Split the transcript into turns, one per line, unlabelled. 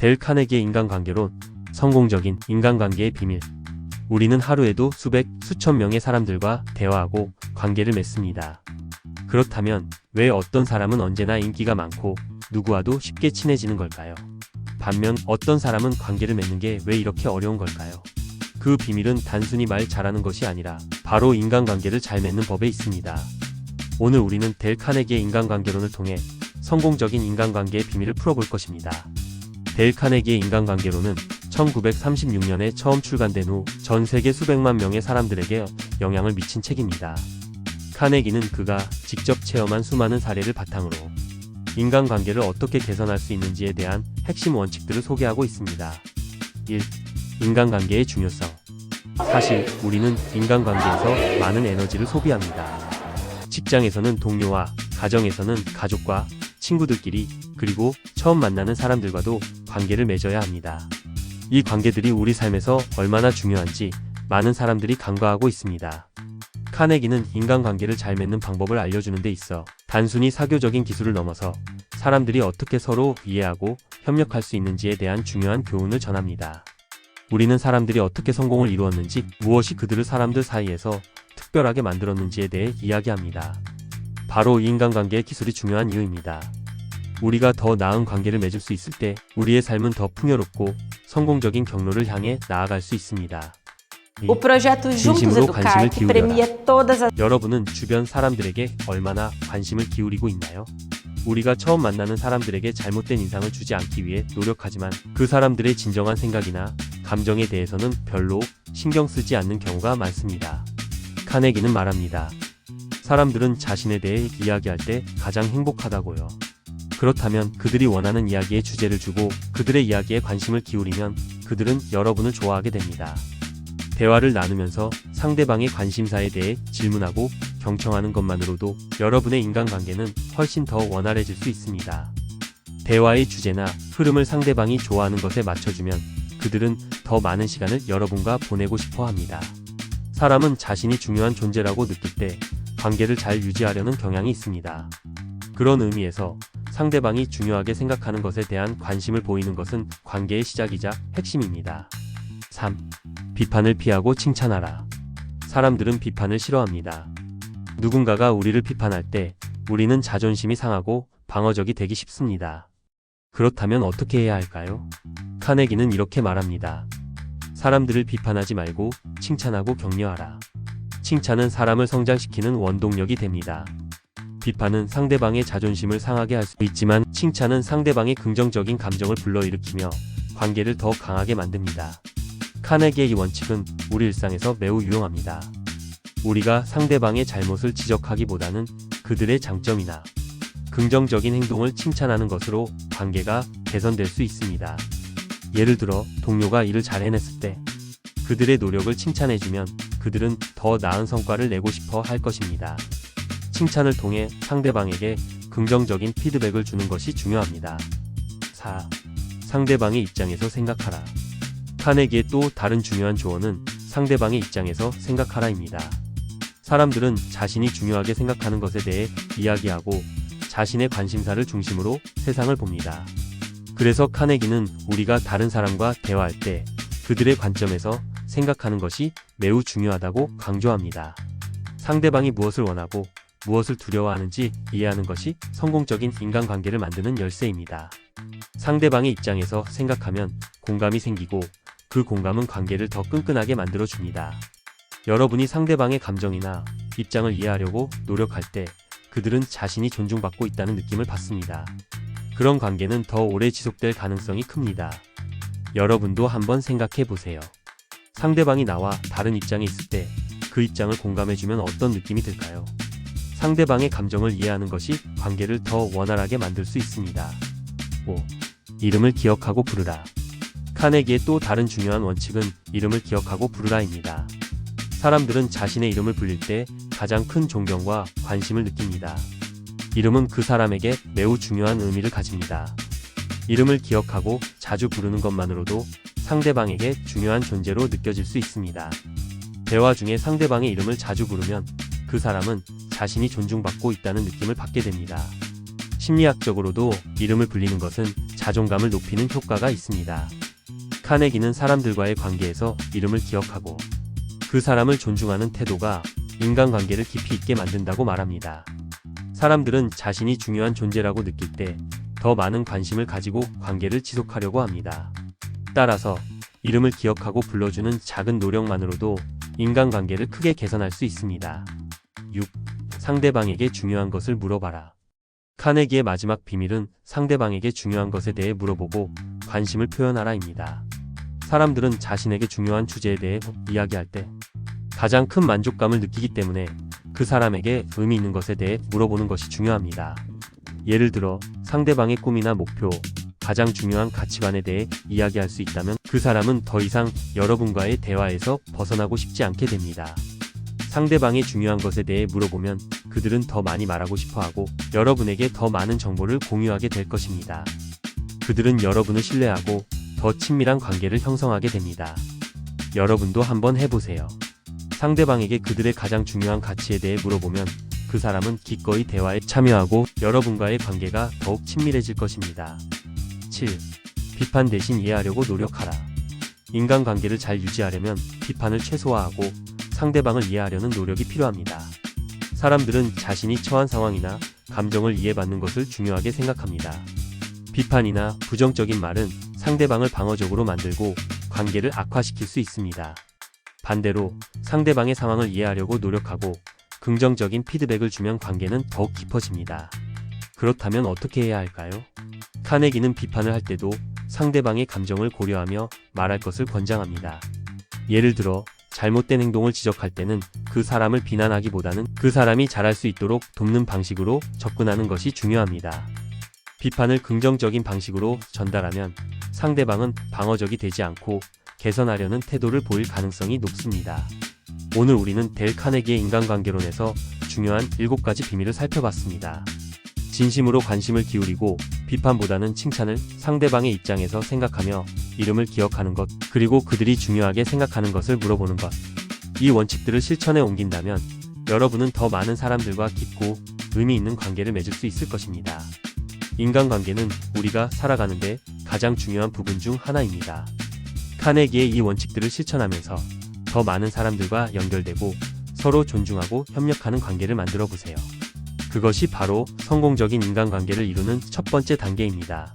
델 카네기의 인간관계론, 성공적인 인간관계의 비밀. 우리는 하루에도 수백, 수천 명의 사람들과 대화하고 관계를 맺습니다. 그렇다면 왜 어떤 사람은 언제나 인기가 많고 누구와도 쉽게 친해지는 걸까요? 반면 어떤 사람은 관계를 맺는 게 왜 이렇게 어려운 걸까요? 그 비밀은 단순히 말 잘하는 것이 아니라 바로 인간관계를 잘 맺는 법에 있습니다. 오늘 우리는 델 카네기의 인간관계론을 통해 성공적인 인간관계의 비밀을 풀어볼 것입니다. 델 카네기의 인간관계론은 1936년에 처음 출간된 후 전 세계 수백만 명의 사람들에게 영향을 미친 책입니다. 카네기는 그가 직접 체험한 수많은 사례를 바탕으로 인간관계를 어떻게 개선할 수 있는지에 대한 핵심 원칙들을 소개하고 있습니다. 1. 인간관계의 중요성. 사실 우리는 인간관계에서 많은 에너지를 소비합니다. 직장에서는 동료와 가정에서는 가족과 친구들끼리 그리고 처음 만나는 사람들과도 관계를 맺어야 합니다. 이 관계들이 우리 삶에서 얼마나 중요한지 많은 사람들이 간과하고 있습니다. 카네기는 인간관계를 잘 맺는 방법을 알려주는 데 있어 단순히 사교적인 기술을 넘어서 사람들이 어떻게 서로 이해하고 협력할 수 있는지에 대한 중요한 교훈을 전합니다. 우리는 사람들이 어떻게 성공을 이루었는지 무엇이 그들을 사람들 사이에서 특별하게 만들었는지에 대해 이야기합니다. 바로 이 인간관계의 기술이 중요한 이유입니다. 우리가 더 나은 관계를 맺을 수 있을 때 우리의 삶은 더 풍요롭고 성공적인 경로를 향해 나아갈 수 있습니다. 이,
O projeto Juntos
진심으로
Educar,
관심을
que
기울여라.
premia todas as
여러분은 주변 사람들에게 얼마나 관심을 기울이고 있나요? 우리가 처음 만나는 사람들에게 잘못된 인상을 주지 않기 위해 노력하지만 그 사람들의 진정한 생각이나 감정에 대해서는 별로 신경 쓰지 않는 경우가 많습니다. 카네기는 말합니다. 사람들은 자신에 대해 이야기할 때 가장 행복하다고요. 그렇다면 그들이 원하는 이야기의 주제를 주고 그들의 이야기에 관심을 기울이면 그들은 여러분을 좋아하게 됩니다. 대화를 나누면서 상대방의 관심사에 대해 질문하고 경청하는 것만으로도 여러분의 인간관계는 훨씬 더 원활해질 수 있습니다. 대화의 주제나 흐름을 상대방이 좋아하는 것에 맞춰주면 그들은 더 많은 시간을 여러분과 보내고 싶어 합니다. 사람은 자신이 중요한 존재라고 느낄 때 관계를 잘 유지하려는 경향이 있습니다. 그런 의미에서 상대방이 중요하게 생각하는 것에 대한 관심을 보이는 것은 관계의 시작이자 핵심입니다. 3. 비판을 피하고 칭찬하라. 사람들은 비판을 싫어합니다. 누군가가 우리를 비판할 때 우리는 자존심이 상하고 방어적이 되기 쉽습니다. 그렇다면 어떻게 해야 할까요? 카네기는 이렇게 말합니다. 사람들을 비판하지 말고 칭찬하고 격려하라. 칭찬은 사람을 성장시키는 원동력이 됩니다. 비판은 상대방의 자존심을 상하게 할 수 있지만 칭찬은 상대방의 긍정적인 감정을 불러일으키며 관계를 더 강하게 만듭니다. 카네기의 이 원칙은 우리 일상에서 매우 유용합니다. 우리가 상대방의 잘못을 지적하기보다는 그들의 장점이나 긍정적인 행동을 칭찬하는 것으로 관계가 개선될 수 있습니다. 예를 들어 동료가 일을 잘 해냈을 때 그들의 노력을 칭찬해주면 그들은 더 나은 성과를 내고 싶어 할 것입니다. 칭찬을 통해 상대방에게 긍정적인 피드백을 주는 것이 중요합니다. 4. 상대방의 입장에서 생각하라. 카네기의 또 다른 중요한 조언은 상대방의 입장에서 생각하라입니다. 사람들은 자신이 중요하게 생각하는 것에 대해 이야기하고 자신의 관심사를 중심으로 세상을 봅니다. 그래서 카네기는 우리가 다른 사람과 대화할 때 그들의 관점에서 생각하는 것이 매우 중요하다고 강조합니다. 상대방이 무엇을 원하고 무엇을 두려워하는지 이해하는 것이 성공적인 인간관계를 만드는 열쇠입니다. 상대방의 입장에서 생각하면 공감이 생기고 그 공감은 관계를 더 끈끈하게 만들어 줍니다. 여러분이 상대방의 감정이나 입장을 이해하려고 노력할 때 그들은 자신이 존중받고 있다는 느낌을 받습니다. 그런 관계는 더 오래 지속될 가능성이 큽니다. 여러분도 한번 생각해 보세요. 상대방이 나와 다른 입장에 있을 때 그 입장을 공감해주면 어떤 느낌이 들까요? 상대방의 감정을 이해하는 것이 관계를 더 원활하게 만들 수 있습니다. 5. 이름을 기억하고 부르라. 카네기의 또 다른 중요한 원칙은 이름을 기억하고 부르라입니다. 사람들은 자신의 이름을 불릴 때 가장 큰 존경과 관심을 느낍니다. 이름은 그 사람에게 매우 중요한 의미를 가집니다. 이름을 기억하고 자주 부르는 것만으로도 상대방에게 중요한 존재로 느껴질 수 있습니다. 대화 중에 상대방의 이름을 자주 부르면 그 사람은 자신이 존중받고 있다는 느낌을 받게 됩니다. 심리학적으로도 이름을 불리는 것은 자존감을 높이는 효과가 있습니다. 카네기는 사람들과의 관계에서 이름을 기억하고 그 사람을 존중하는 태도가 인간관계를 깊이 있게 만든다고 말합니다. 사람들은 자신이 중요한 존재라고 느낄 때 더 많은 관심을 가지고 관계를 지속하려고 합니다. 따라서 이름을 기억하고 불러주는 작은 노력만으로도 인간관계를 크게 개선할 수 있습니다. 6. 상대방에게 중요한 것을 물어봐라. 카네기의 마지막 비밀은 상대방에게 중요한 것에 대해 물어보고 관심을 표현하라입니다. 사람들은 자신에게 중요한 주제에 대해 이야기할 때 가장 큰 만족감을 느끼기 때문에 그 사람에게 의미 있는 것에 대해 물어보는 것이 중요합니다. 예를 들어 상대방의 꿈이나 목표, 가장 중요한 가치관에 대해 이야기할 수 있다면 그 사람은 더 이상 여러분과의 대화에서 벗어나고 싶지 않게 됩니다. 상대방의 중요한 것에 대해 물어보면 그들은 더 많이 말하고 싶어 하고 여러분에게 더 많은 정보를 공유하게 될 것입니다. 그들은 여러분을 신뢰하고 더 친밀한 관계를 형성하게 됩니다. 여러분도 한번 해보세요. 상대방에게 그들의 가장 중요한 가치에 대해 물어보면 그 사람은 기꺼이 대화에 참여하고 여러분과의 관계가 더욱 친밀해질 것입니다. 7. 비판 대신 이해하려고 노력하라. 인간관계를 잘 유지하려면 비판을 최소화하고 상대방을 이해하려는 노력이 필요합니다. 사람들은 자신이 처한 상황이나 감정을 이해받는 것을 중요하게 생각합니다. 비판이나 부정적인 말은 상대방을 방어적으로 만들고 관계를 악화시킬 수 있습니다. 반대로 상대방의 상황을 이해하려고 노력하고 긍정적인 피드백을 주면 관계는 더욱 깊어집니다. 그렇다면 어떻게 해야 할까요? 카네기는 비판을 할 때도 상대방의 감정을 고려하며 말할 것을 권장합니다. 예를 들어 잘못된 행동을 지적할 때는 그 사람을 비난하기보다는 그 사람이 잘할 수 있도록 돕는 방식으로 접근하는 것이 중요합니다. 비판을 긍정적인 방식으로 전달하면 상대방은 방어적이 되지 않고 개선하려는 태도를 보일 가능성이 높습니다. 오늘 우리는 델 카네기의 인간관계론에서 중요한 7가지 비밀을 살펴봤습니다. 진심으로 관심을 기울이고 비판보다는 칭찬을 상대방의 입장에서 생각하며 이름을 기억하는 것, 그리고 그들이 중요하게 생각하는 것을 물어보는 것. 이 원칙들을 실천에 옮긴다면 여러분은 더 많은 사람들과 깊고 의미 있는 관계를 맺을 수 있을 것입니다. 인간관계는 우리가 살아가는데 가장 중요한 부분 중 하나입니다. 카네기의 이 원칙들을 실천하면서 더 많은 사람들과 연결되고 서로 존중하고 협력하는 관계를 만들어 보세요. 그것이 바로 성공적인 인간관계를 이루는 첫 번째 단계입니다.